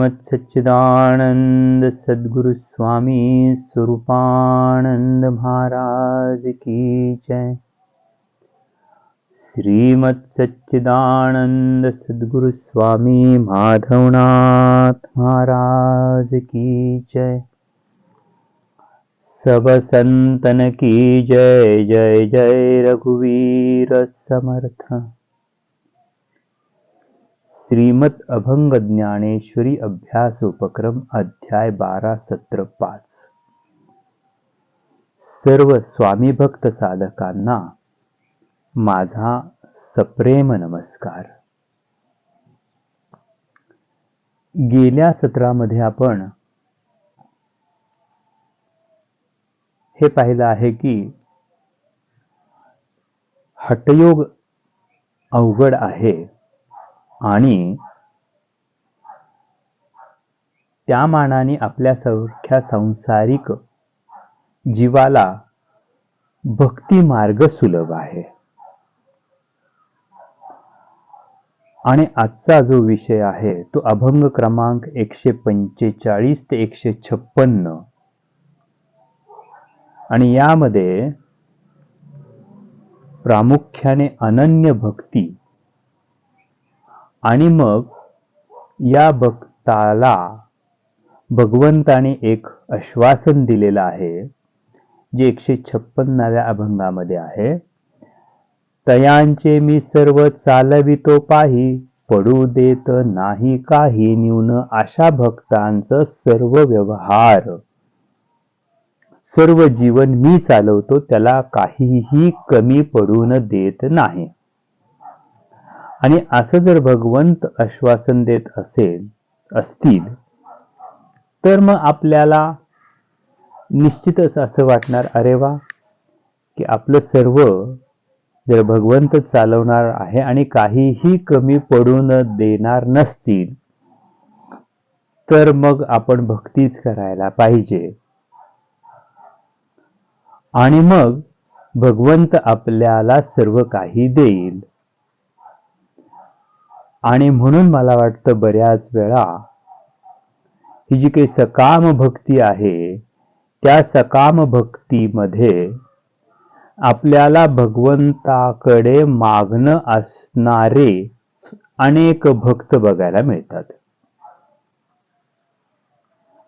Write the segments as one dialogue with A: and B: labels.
A: श्रीमत सच्चिदानंद सद्गुरु स्वामी स्वरूपानंद महाराज की जय। श्रीमत सच्चिदानंद सद्गुरु स्वामी माधवनाथ महाराज की जय। सब संतन की जय जय जय रघुवीर समर्थ श्रीमत अभंग ज्ञानेश्वरी अभ्यास उपक्रम अध्याय बारा सत्र पाच. सर्व स्वामी भक्त साधकांना माझा सप्रेम नमस्कार. गेल्या सत्रामध्ये आपण हे पाहिलं आहे की हटयोग अवघड आहे. आणि त्या मानाने आपल्यासारख्या संसारिक जीवाला भक्ती मार्ग सुलभ आहे. आणि आजचा जो विषय आहे तो अभंग क्रमांक एकशे पंचेचाळीस ते एकशे छप्पन्न. आणि यामध्ये प्रामुख्याने अनन्य भक्ती आणि मग या भक्ताला भगवंताने एक आश्वासन दिलेलं आहे जे एकशे छप्पन्नाव्या अभंगामध्ये आहे तयांचे मी सर्व चालवितो पाही पडू देत नाही काही न्यून अशा भक्तांचं सर्व व्यवहार. सर्व जीवन मी चालवतो त्याला काहीही कमी पडून देत नाही. आणि असं जर भगवंत आश्वासन देत असेल असतील तर मग आपल्याला निश्चितच असं वाटणार अरे वा की आपलं सर्व जर भगवंत चालवणार आहे आणि काहीही कमी पडून देणार नसतील तर मग आपण भक्तीच करायला पाहिजे. आणि मग भगवंत आपल्याला सर्व काही देईल. आणि म्हणून मला वाटतं बऱ्याच वेळा ही जी काही सकाम भक्ती आहे त्या सकाम भक्तीमध्ये आपल्याला भगवंताकडे मागणं असणारे अनेक भक्त बघायला मिळतात.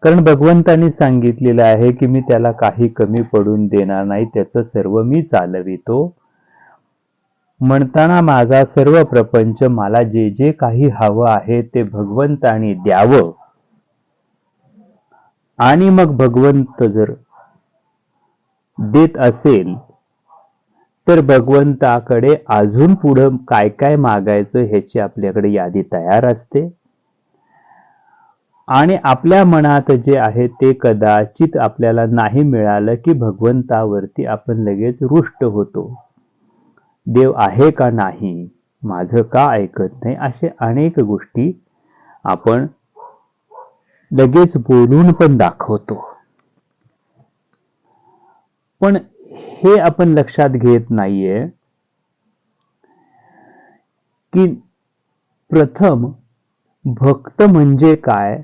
A: कारण भगवंतानी सांगितलेलं आहे की मी त्याला काही कमी पडून देणार नाही त्याचं सर्व मी चालवितो. म्हणताना माझा सर्व प्रपंच मला जे जे काही हवं आहे ते भगवंताने द्यावं. आणि मग भगवंत जर देत असेल तर भगवंताकडे अजून पुढं काय काय मागायचं ह्याची आपल्याकडे यादी तयार असते. आणि आपल्या मनात जे आहे ते कदाचित आपल्याला नाही मिळालं की भगवंतावरती आपण लगेच रुष्ट होतो. देव आहे का नाही माझं का ऐकत नाही असे अनेक गोष्टी आपण लगेच बोलून पण दाखवतो. पण हे आपण लक्षात घेत नाहीये की प्रथम भक्त म्हणजे काय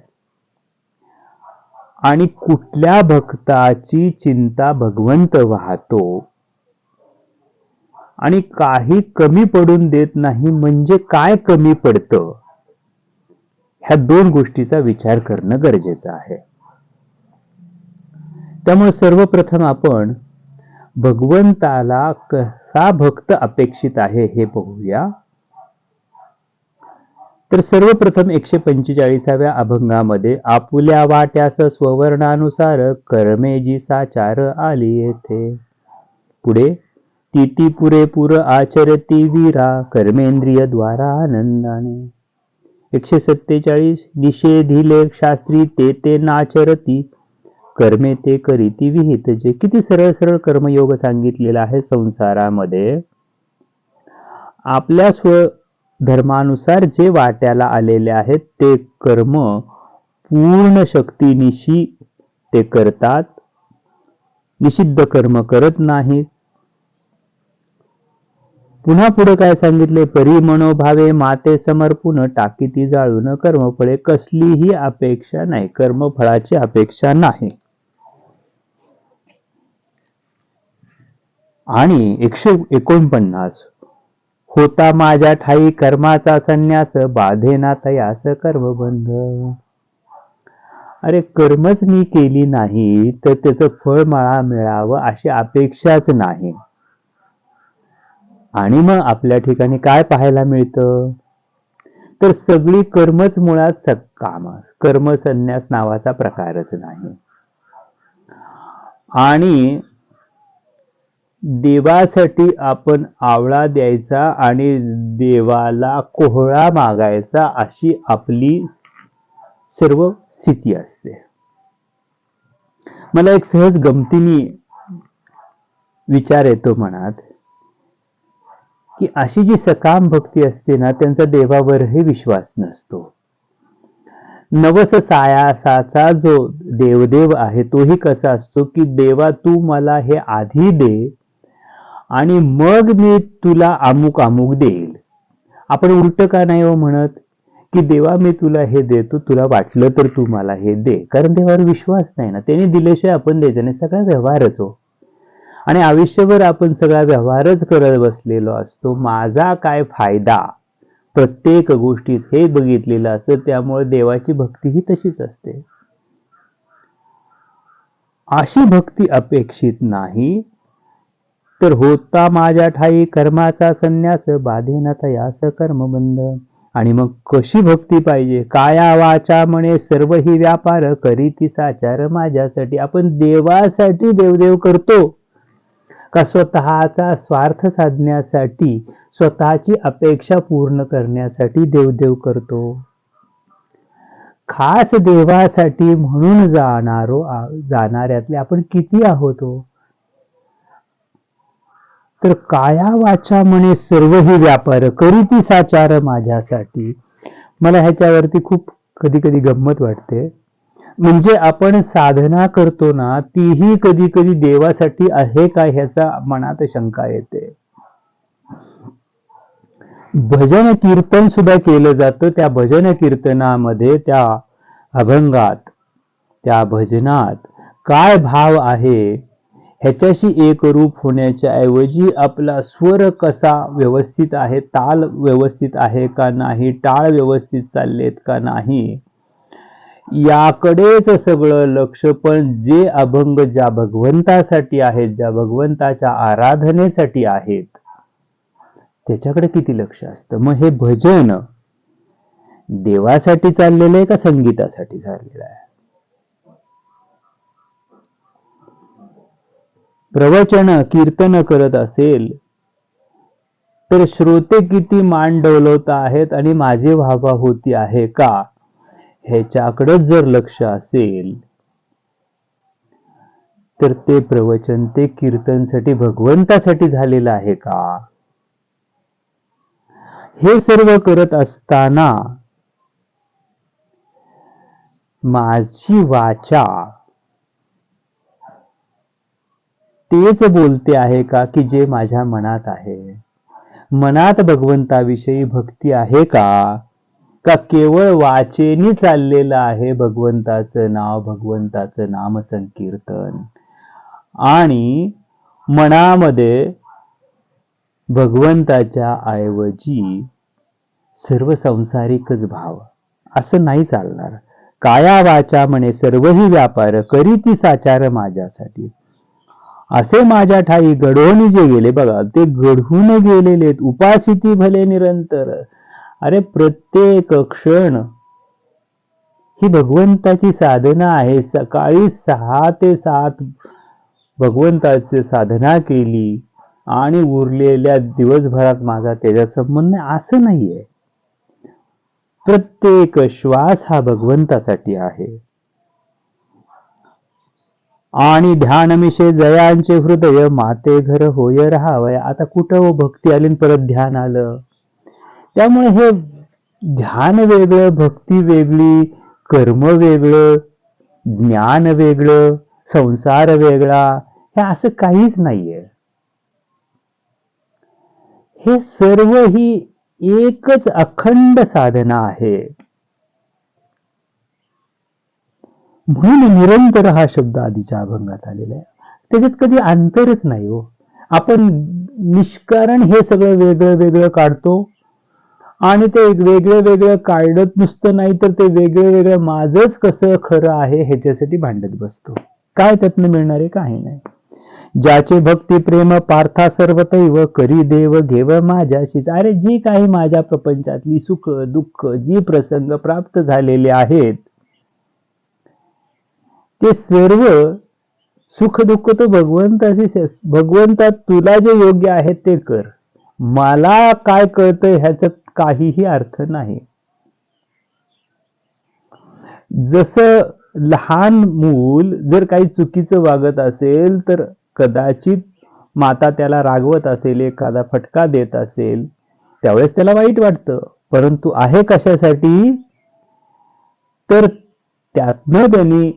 A: आणि कुठल्या भक्ताची चिंता भगवंत वाहतो आणि काही कमी पडून देत नाही म्हणजे काय कमी पडतं? ह्या दोन गोष्टीचा विचार करणं गरजेचं आहे. त्यामुळे सर्वप्रथम आपण भगवंताला कसा भक्त अपेक्षित आहे हे बघूया. तर सर्वप्रथम एकशे पंचेचाळीसाव्या अभंगामध्ये आपुल्या वाट्यास स्ववर्णानुसार कर्मेजी साचार आली येथे. पुढे तिथी पुरेपूर आचरती वीरा कर्मेंद्रिय द्वारा आनंदाने एकशे सत्तेचाळीस निषेधिले शास्त्री ते ते नाचरती कर्मे ते करीती विहित. जे किती सरळ सरळ कर्मयोग सांगितलेला आहे संसारामध्ये आपल्या स्व धर्मानुसार जे वाट्याला आलेले आहेत ते कर्म पूर्ण शक्तीनिशी ते करतात. निषिद्ध कर्म करत नाहीत. पुन्हा पुढे काय सांगितले परी मनोभावे माते समर्पून टाकीती जाळून कर्मफळे. कसलीही अपेक्षा नाही कर्मफळाची अपेक्षा नाही. आणि एकशे एकोणपन्नास. होता माझ्या ठाई कर्माचा संन्यास बाधेना तयास कर्मबंध. अरे कर्मच मी केली नाही तर त्याचं फळ मला मिळावं अशी अपेक्षाच नाही. आणि मग आपल्या ठिकाणी काय पाहायला मिळतं? तर सगळी कर्मच मुळात सकाम कर्म संन्यास नावाचा प्रकारच नाही. आणि देवासाठी आपण आवळा द्यायचा आणि देवाला कोहळा मागायचा अशी आपली सर्व स्थिती असते. मला एक सहज गमतीने विचार येतो मनात. की अशी जी सकाम भक्ती असते ना त्यांचा देवावरही विश्वास नसतो. नवस सायासाचा जो देवदेव आहे तोही कसा असतो की देवा तू मला हे आधी दे आणि मग मी तुला अमुक अमुक देईल. आपण उलट का नाही हो म्हणत? की देवा मी तुला हे देतो तुला वाटलं तर तू मला हे दे. कारण देवावर विश्वास नाही ना. त्याने दिल्याशिवाय आपण द्यायचं नाही. सगळा व्यवहारच हो. आणि आयुष्यभर आपण सगळा व्यवहारच करत बसलेलो असतो. माझा काय फायदा? प्रत्येक गोष्टीत हे बघितलेलं असतं त्यामुळे देवाची भक्ती ही तशीच असते. अशी भक्ती अपेक्षित नाही तर होता माझ्या ठाई कर्माचा संन्यास बाधेना यास कर्मबंध. आणि मग कशी भक्ती पाहिजे? काया वाचा म्हणे सर्व ही व्यापार करीती साचार माझ्यासाठी. आपण देवासाठी देवदेव करतो. का स्वतःचा स्वार्थ साधण्यासाठी स्वतःची अपेक्षा पूर्ण करण्यासाठी देवदेव करतो. खास देवासाठी म्हणून जाणारो जाणाऱ्यातले आपण किती आहोत हो? तर काया वाचा म्हणे सर्व ही व्यापार करीती साचार माझ्यासाठी. मला ह्याच्यावरती खूप कधी कधी गंमत वाटते. म्हणजे आपण साधना करतो ना तीही कधी कधी देवासाठी आहे का ह्याचा मनात शंका येते. भजन कीर्तन सुद्धा केलं जातं त्या भजन कीर्तनामध्ये त्या अभंगात त्या भजनात. काय भाव आहे? ह्याच्याशी एक रूप होण्याच्या ऐवजी आपला स्वर कसा व्यवस्थित आहे ताल व्यवस्थित आहे का नाही टाळ व्यवस्थित चाललेत का नाही याकडेच सगळं लक्ष पण जे अभंग ज्या भगवंतासाठी आहेत ज्या भगवंताच्या आराधनेसाठी आहेत त्याच्याकडे किती लक्ष असतं? मग हे भजन देवासाठी चाललेलं आहे का संगीतासाठी चाललेलं आहे? प्रवचन कीर्तन करत असेल तर श्रोते किती मान डवलवत आहेत आणि माझी व्हावा होती आहे का? ह्याच्याकडे जर लक्ष असेल तर ते प्रवचन ते कीर्तनसाठी भगवंतासाठी झालेलं आहे का? हे सर्व करत असताना माझी वाचा तेच बोलते आहे का की जे माझ्या मनात आहे? मनात भगवंताविषयी भक्ती आहे का? का केवळ वाचेनी चाललेलं आहे भगवंताचं नाव भगवंताचं नाम संकीर्तन? आणि मनामध्ये भगवंताच्या ऐवजी सर्व संसारिकच भाव. असं नाही चालणार. काया वाचा म्हणे सर्वही व्यापार करी ती साचार माझ्यासाठी. असे माझ्या ठाई घडवून जे गेले बघा ते घडवून गेलेले उपासिती भले निरंतर. अरे प्रत्येक क्षण ही भगवंताची साधना आहे. सकाळी सहा ते सात भगवंताची साधना केली आणि उरलेल्या दिवसभरात माझा त्याच्या संबंध असं नाहीये. प्रत्येक श्वास हा भगवंतासाठी आहे. आणि ध्यानमिशे जयांचे हृदय माते घर होय राहावय. आता कुठं हो भक्ती आली परत ध्यान आलं? त्यामुळे हे ध्यान वेगळं भक्ती वेगळी कर्म वेगळं ज्ञान वेगळं संसार वेगळा हे असं काहीच नाहीये. हे सर्व ही एकच अखंड साधना आहे. म्हणून निरंतर हा शब्द आधीच्या अभंगात आलेला आहे. त्याच्यात कधी अंतरच नाही हो. आपण निष्कारण हे सगळं वेगळं वेगळं काढतो आणि ते वेगळं वेगळं काढत नुसतं नाही तर ते वेगळं वेगळं माझंच कसं खरं आहे ह्याच्यासाठी भांडत बसतो. काय त्यातनं मिळणार आहे? काही नाही. ज्याचे भक्ती प्रेम पार्था सर्वतैव करी देव घेव माझ्याशीच. अरे जी काही माझ्या प्रपंचातली सुख दुःख जी प्रसंग प्राप्त झालेले आहेत ते सर्व सुख दुःख तो भगवंताशी भगवंतात तुला जे योग्य आहे ते कर. मला काय कळतंय ह्याच्यात काहीही अर्थ नाही. जसं लहान मूल जर काही चुकीचं वागत असेल तर कदाचित माता त्याला रागवत असेल एखादा फटका देत असेल त्यावेळेस त्याला वाईट वाटतं. परंतु आहे कशासाठी? तर त्यातनं त्यांनी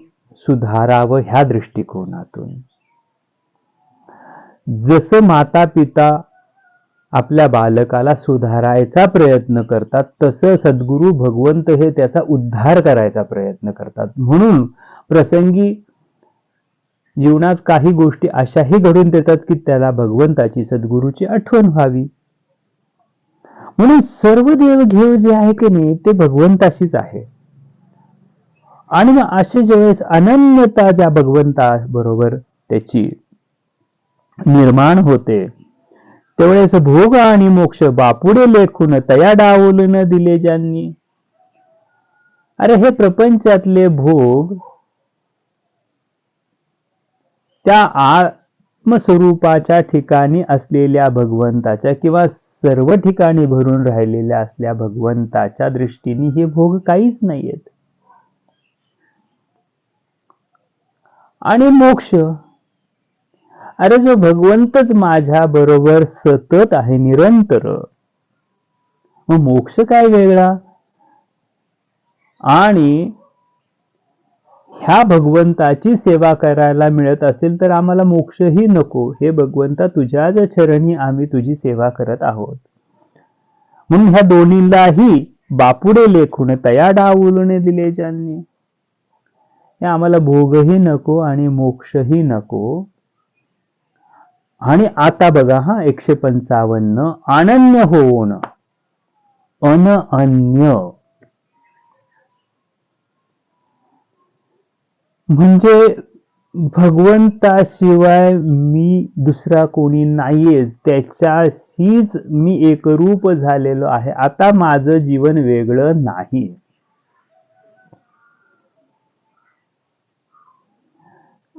A: सुधारावं ह्या दृष्टिकोनातून. जसं माता पिता आपल्या बालकाला सुधारायचा प्रयत्न करतात. तसं सद्गुरू भगवंत हे त्याचा उद्धार करायचा प्रयत्न करतात. म्हणून प्रसंगी जीवनात काही गोष्टी अशाही घडून देतात की त्याला भगवंताची सद्गुरूची आठवण व्हावी. म्हणून सर्व देवघेव जे आहे की नाही ते भगवंताशीच आहे. आणि मग असे ज्यावेळेस अनन्यता त्या भगवंता बरोबर त्याची निर्माण होते त्यावेळेस भोग आणि मोक्ष बापुडे लेखून तया डावलून दिले ज्यांनी. अरे हे प्रपंचातले भोग त्या आत्मस्वरूपाच्या ठिकाणी असलेल्या भगवंताच्या किंवा सर्व ठिकाणी भरून राहिलेल्या असल्या भगवंताच्या दृष्टीने हे भोग काहीच नाहीयेत. आणि मोक्ष अरे जो भगवंतच माझ्या बरोबर सतत आहे निरंतर. मग मोक्ष काय वेगळा? आणि ह्या भगवंताची सेवा करायला मिळत असेल तर आम्हाला मोक्षही नको. हे भगवंता तुझ्याच चरणी आम्ही तुझी सेवा करत आहोत. म्हणून ह्या दोन्हीलाही बापुडे लेखून तया डावलून दिले ज्यांनी. हे आम्हाला भोगही नको आणि मोक्षही नको. आणि आता बघा हा एकशे पंचावन्न अनन्य होऊन अन अन्य म्हणजे भगवंताशिवाय मी दुसरा कोणी नाहीयेच. त्याच्याशीच मी एकरूप झालेलो आहे. आता माझं जीवन वेगळं नाही.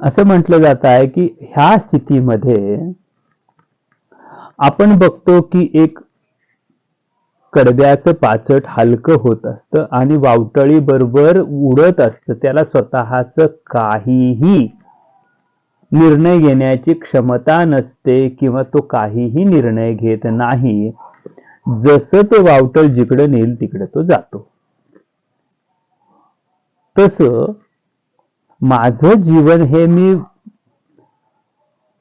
A: असं म्हटलं जात आहे की ह्या स्थितीमध्ये आपण बघतो की एक कडब्याचं पाचट हलकं होत असतं आणि वावटळी बरोबर उडत असतं. त्याला स्वतःच काहीही निर्णय घेण्याची क्षमता नसते किंवा तो काहीही निर्णय घेत नाही. जसं ते वावटळ जिकडे नेईल तिकडे तो जातो. तस माझं जीवन हे मी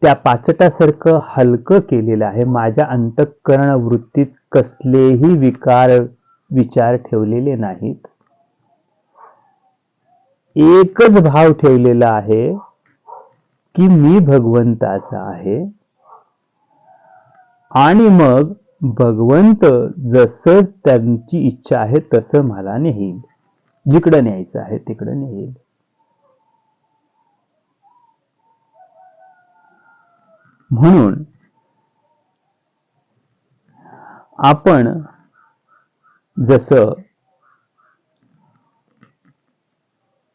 A: त्या पाचटासारखं हलकं केलेलं आहे. माझ्या अंतःकरण वृत्तीत कसलेही विकार विचार ठेवलेले नाहीत. एकच भाव ठेवलेला आहे की मी भगवंताचा आहे. आणि मग भगवंत जसं त्यांची इच्छा आहे तसं मला नेईल जिकडं न्यायचं आहे तिकडं नेईल म्हणून आपण जसं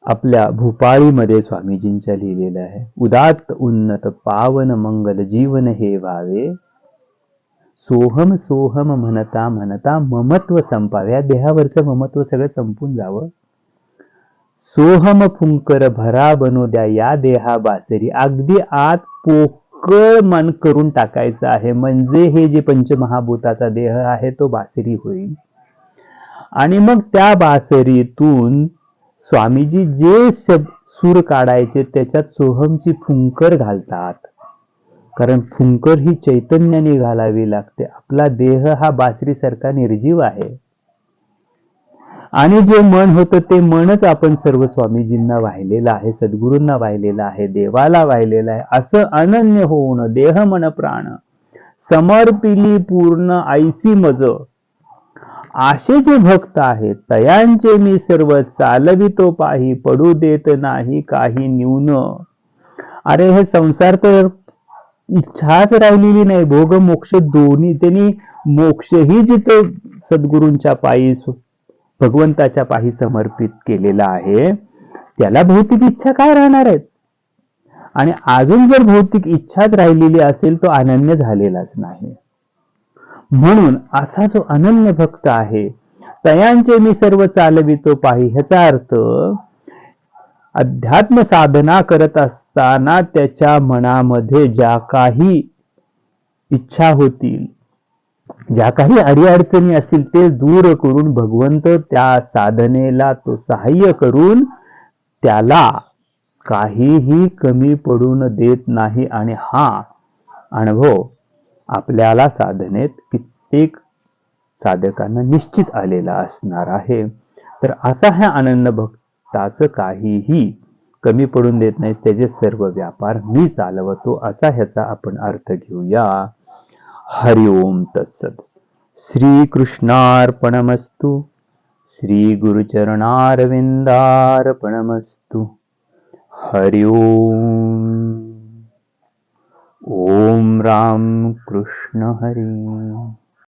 A: आपल्या भूपाळीमध्ये स्वामीजींच्या लिहिलेलं आहे उदात्त उन्नत पावन मंगल जीवन हे व्हावे सोहम सोहम म्हणता म्हणता ममत्व संपावे. या देहावरचं ममत्व सगळं संपून जावं. सोहम फुंकर भरा बनू द्या या देहा बासरी. अगदी आत पोक कळ मन करून टाकायचं आहे. म्हणजे हे जे पंचमहाभूताचा देह आहे तो बासरी होईल. आणि मग त्या बासरीतून स्वामीजी जे सूर काढायचे त्याच्यात सोहमची फुंकर घालतात. कारण फुंकर ही चैतन्याने घालावी लागते. आपला देह हा बासरीसारखा निर्जीव आहे. आणि जे मन होतं ते मनच आपण सर्व स्वामीजींना वाहिलेलं आहे सद्गुरूंना वाहिलेलं आहे देवाला वाहिलेलं आहे. असं अनन्य होऊन देह मन प्राण समर्पिली पूर्ण आईसी मज. असे जे भक्त आहेत तयांचे मी सर्व चालवितो पाही पडू देत नाही काही न्यून. अरे हे संसार तर इच्छाच राहिलेली नाही. भोग मोक्ष दोन्ही त्यांनी मोक्षही जिथे सद्गुरूंच्या पायी भगवंताच्या पाही समर्पित केलेला आहे. त्याला भौतिक इच्छा काय राहणार आहेत? आणि अजून जर भौतिक इच्छाच राहिलेली असेल तो अनन्य झालेलाच नाही. म्हणून असा जो अनन्य भक्त आहे तयांचे मी सर्व चालवितो पाही ह्याचा अर्थ अध्यात्म साधना करत असताना त्याच्या मनामध्ये ज्या काही इच्छा होतील ज्या काही अडीअडचणी असतील ते दूर करून भगवंत त्या साधनेला तो सहाय्य करून त्याला काहीही कमी पडून देत नाही आणि हा अनुभव आपल्याला साधनेत कित्येक साधकांना निश्चित आलेला असणार आहे. तर असा ह्या आनंद भक्ताचं काहीही कमी पडून देत नाही त्याचे सर्व व्यापार मी चालवतो असा ह्याचा आपण अर्थ घेऊया. हरि ओं तत्सत्। श्रीकृष्णार्पणमस्तु। श्रीगुरुचरणारविन्दार्पणमस्तु। हरि ओम्। ॐ राम कृष्ण हरि।